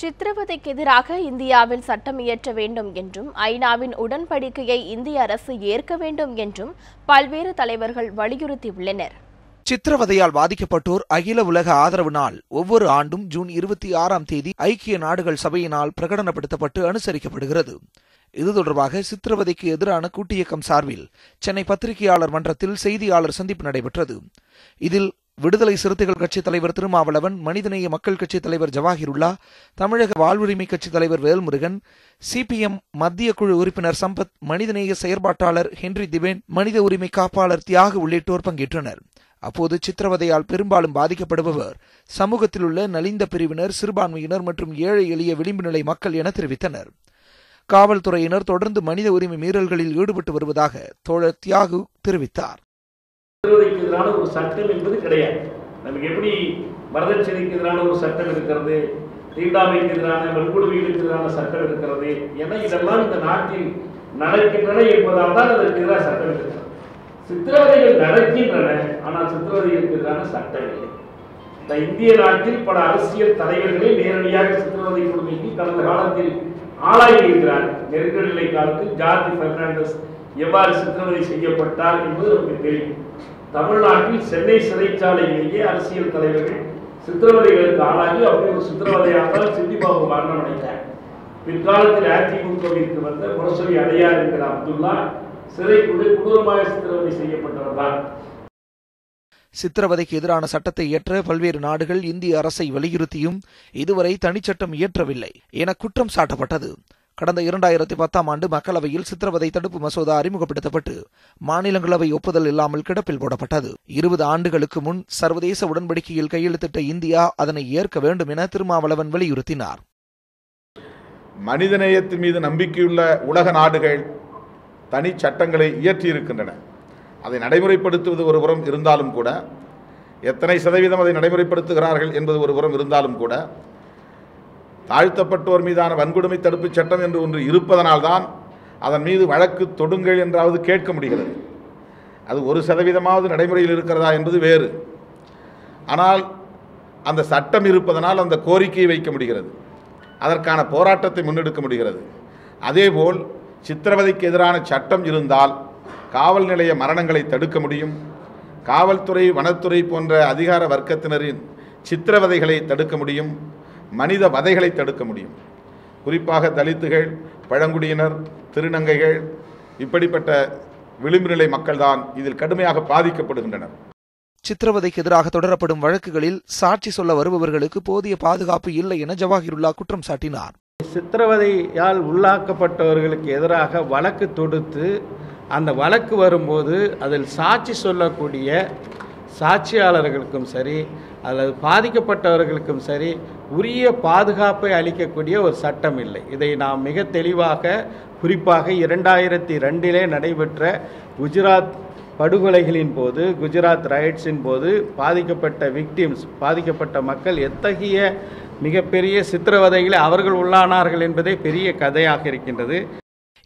சித்திரவதைக்கு எதிராக இந்தியாவில் சட்டம் இயற்ற வேண்டும் என்றும் ஐநாவின் உடன்படிக்கையை இந்திய அரசு ஏற்க வேண்டும் என்றும் பல்வேறு தலைவர்கள் வலியுறுத்தியுள்ளனர். சித்திரவதையால் பாதிக்கப்பட்டோர் அகில உலக ஆதரவு நாள். ஒவ்வொரு ஆண்டும் ஜூன் இருபத்தி ஆறாம் தேதி ஐக்கிய நாடுகள் சபையினால் பிரகடனப்படுத்தப்பட்டு அனுசரிக்கப்படுகிறது. இது தொடர்பாக சித்திரவதைக்கு எதிரான கூட்டியக்கம் சார்பில் சென்னை பத்திரிகையாளர் மன்றத்தில் செய்தியாளர் சந்திப்பு நடைபெற்றது. இதில் விடுதலை சிறுத்தைகள் கட்சித் தலைவர் திருமாவளவன் மனிதநேய மக்கள் கட்சித் தலைவர் ஜவாஹிருல்லா தமிழக வாழ்வுரிமை கட்சித் தலைவர் வேல்முருகன் சிபிஎம் மத்திய குழு உறுப்பினர் சம்பத் மனிதநேய செயற்பாட்டாளர் ஹென்றி திபேன் மனித உரிமை காப்பாளர் தியாகு உள்ளிட்டோர் பங்கேற்றனர். அப்போது சித்திரவதையால் பெரும்பாலும் பாதிக்கப்படுபவர் சமூகத்தில் உள்ள நலிந்த பிரிவினர் சிறுபான்மையினர் மற்றும் ஏழை எளிய விளிம்பு நிலை மக்கள் என தெரிவித்தனர். காவல்துறையினர் தொடர்ந்து மனித உரிமை மீறல்களில் ஈடுபட்டு வருவதாக தோழர் தியாகு தெரிவித்தார். எதிரான ஒரு சட்டம் என்பது கிடையாது. நமக்கு எப்படி வரதட்சணைக்கு எதிரான ஒரு சட்டம் இருக்கிறது? தீண்டாமைக்கு எதிரான வன்கொடுமைகளுக்கு எதிரான சட்டம் இருக்கிறது? என இதெல்லாம் இந்த நாட்டில் நடக்கின்றன என்பதால் தான் அதற்கு எதிராக சட்டம் இருக்கிறது. சித்திரவதைகள் நடக்கின்றன ஆனால் சித்திரவதைகளுக்கு எதிரான சட்டம் இல்லை. இந்த இந்திய நாட்டில் பல அரசியல் தலைவர்களே நேரடியாக சித்திரவதை கொடுமைக்கு கடந்த காலத்தில் ஆளாகி இருக்கிறார். நெருக்கடி நிலை காலத்தில் ஜார்ஜ் பெர்னாண்டஸ் எவ்வாறு சித்திரவதை செய்யப்பட்டார் என்பது நமக்கு தெரியும். தமிழ்நாட்டில் சென்னை சிறைச்சாலையிலேயே அரசியல் தலைவர்கள் சித்திரவதைகளுக்கு ஆளாகி அப்படி ஒரு சித்திரவதையாக சித்திபாபு மரணம் அடைந்தார். பிற்காலத்தில் அதிமுகவிற்கு வந்த முரசொலி அடையார் என்கிற அப்துல்லா சிறை கொடூரமாக சித்திரவதை செய்யப்பட்டவர் தான். சித்திரவதைக்கு எதிரான சட்டத்தை இயற்ற பல்வேறு நாடுகள் இந்திய அரசை வலியுறுத்தியும் இதுவரை தனிச்சட்டம் இயற்றவில்லை என குற்றம் சாட்டப்பட்டது. கடந்த இரண்டாயிரத்தி பத்தாம் ஆண்டு மக்களவையில் சித்திரவதை தடுப்பு மசோதா அறிமுகப்படுத்தப்பட்டு மாநிலங்களவை ஒப்புதல் இல்லாமல் கிடப்பில் போடப்பட்டது. இருபது ஆண்டுகளுக்கு முன் சர்வதேச உடன்படிக்கையில் கையெழுத்திட்ட இந்தியா அதனை ஏற்க வேண்டும் என திருமாவளவன் வலியுறுத்தினார். மனிதநேயத்தின் மீது நம்பிக்கையுள்ள உலக நாடுகள் தனி சட்டங்களை இயற்றியிருக்கின்றன. அதை நடைமுறைப்படுத்துவது ஒரு புறம் இருந்தாலும் கூட எத்தனை சதவீதம் அதை நடைமுறைப்படுத்துகிறார்கள் என்பது ஒரு புறம் இருந்தாலும் கூட தாழ்த்தப்பட்டோர் மீதான வன்கொடுமை தடுப்புச் சட்டம் என்று ஒன்று இருப்பதனால்தான் அதன் மீது வழக்கு தொடுங்கள் என்றாவது கேட்க முடிகிறது. அது ஒரு சதவீதமாவது நடைமுறையில் இருக்கிறதா என்பது வேறு. ஆனால் அந்த சட்டம் இருப்பதனால் அந்த கோரிக்கையை வைக்க முடிகிறது. அதற்கான போராட்டத்தை முன்னெடுக்க முடிகிறது. அதேபோல் சித்திரவதைக்கு எதிரான சட்டம் இருந்தால் காவல் நிலைய மரணங்களை தடுக்க முடியும். காவல்துறை வனத்துறை போன்ற அதிகார வர்க்கத்தினரின் சித்திரவதைகளை தடுக்க முடியும். மனித வதைகளை தடுக்க முடியும். குறிப்பாக தலித்துகள் பழங்குடியினர் திருநங்கைகள் இப்படிப்பட்ட விளிம்பு நிலை மக்கள்தான் இதில் கடுமையாக பாதிக்கப்படுகின்றனர். சித்திரவதைக்கு எதிராக தொடரப்படும் வழக்குகளில் சாட்சி சொல்ல வருபவர்களுக்கு போதிய பாதுகாப்பு இல்லை என ஜவாஹிருல்லா குற்றம் சாட்டினார். சித்திரவதையால் உள்ளாக்கப்பட்டவர்களுக்கு எதிராக வழக்கு தொடுத்து அந்த வழக்கு வரும்போது அதில் சாட்சி சொல்லக்கூடிய சாட்சியாளர்களுக்கும் சரி அல்லது பாதிக்கப்பட்டவர்களுக்கும் சரி உரிய பாதுகாப்பை அளிக்கக்கூடிய ஒரு சட்டம் இல்லை. இதை நாம் மிக தெளிவாக குறிப்பாக இரண்டாயிரத்தி ரெண்டிலே நடைபெற்ற குஜராத் படுகொலைகளின் போது குஜராத் ரைட்ஸின் போது பாதிக்கப்பட்ட விக்டிம்ஸ் பாதிக்கப்பட்ட மக்கள் எத்தகைய மிகப்பெரிய சித்திரவதைகளை அவர்கள் உள்ளானார்கள் என்பதே பெரிய கதையாக இருக்கின்றது.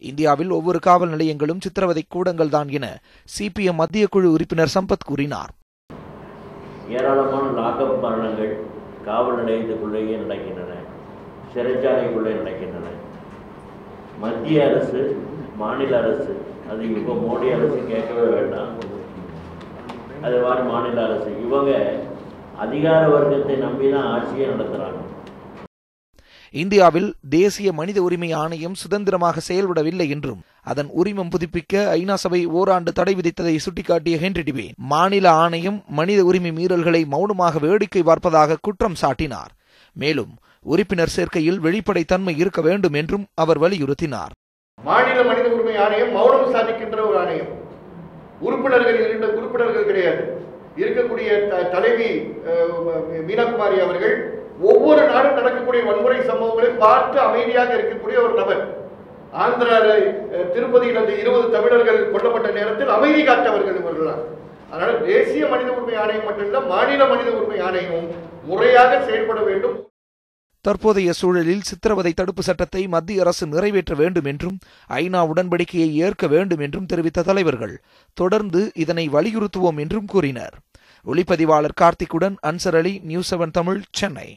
இந்தியாவில் ஒவ்வொரு காவல் நிலையங்களும் சித்திரவதை கூடங்கள் தான் என சிபிஎம் மத்திய குழு உறுப்பினர் சம்பத் கூறினார். ஏராளமான லாக்அப் மரணங்கள் காவல் நிலையத்துக்குள்ளேயே நடக்கின்றன. சிறைச்சாலைக்குள்ளே நடக்கின்றன. மத்திய அரசு மாநில அரசு அது இப்போ மோடி அரசு கேட்கவே வேண்டாம். அது மாதிரி மாநில அரசு. இவங்க அதிகார வர்க்கத்தை நம்பி தான் ஆட்சியை நடத்துகிறாங்க இந்தியாவில் தேசிய மனித உரிமை ஆணையம் சுதந்திரமாக செயல்படவில்லை என்றும் அதன் உரிமம் புதுப்பிக்க ஐநா சபை ஓராண்டு தடை விதித்ததை சுட்டிக்காட்டிய ஹென்றி டிபே மாநில ஆணையம் மனித உரிமை மீறல்களை மௌனமாக வேடிக்கை பார்ப்பதாக குற்றம் சாட்டினார். மேலும் உறுப்பினர் சேர்க்கையில் வெளிப்படைத்தன்மை இருக்க வேண்டும் என்றும் அவர் வலியுறுத்தினார். மாநில மனித உரிமை ஆணையம் மௌனம் சாதிக்கின்ற ஒரு ஆணையம். உறுப்பினர்கள் இரண்டு உறுப்பினர்கள் கிடையாது. இருக்கக்கூடிய தலைவி மீனாகுமாரி அவர்கள் ஒவ்வொரு நாடும் நடக்கக்கூடிய வன்முறை சம்பவங்களை பார்த்து அமைதியாக இருக்கக்கூடிய ஒரு நபர். ஆந்திராவில் திருப்பதியில் அந்த இருபது தமிழர்கள் கொல்லப்பட்ட நேரத்தில் அமைதி காத்தவர்கள் இவர்கள்லாம் அதனால் தேசிய மனித உரிமை ஆணையம் மட்டுமில்ல மாநில மனித உரிமை ஆணையமும் முறையாக செயல்பட வேண்டும். தற்போதைய சூழலில் சித்திரவதை தடுப்பு சட்டத்தை மத்திய அரசு நிறைவேற்ற வேண்டும் என்றும் ஐநா உடன்படிக்கையை ஏற்க வேண்டும் என்றும் தெரிவித்த தலைவர்கள் தொடர்ந்து இதனை வலியுறுத்துவோம் என்றும் கூறினர். ஒளிப்பதிவாளர் கார்த்திக்குடன் அன்சர் அலி நியூஸ் செவன் தமிழ் சென்னை.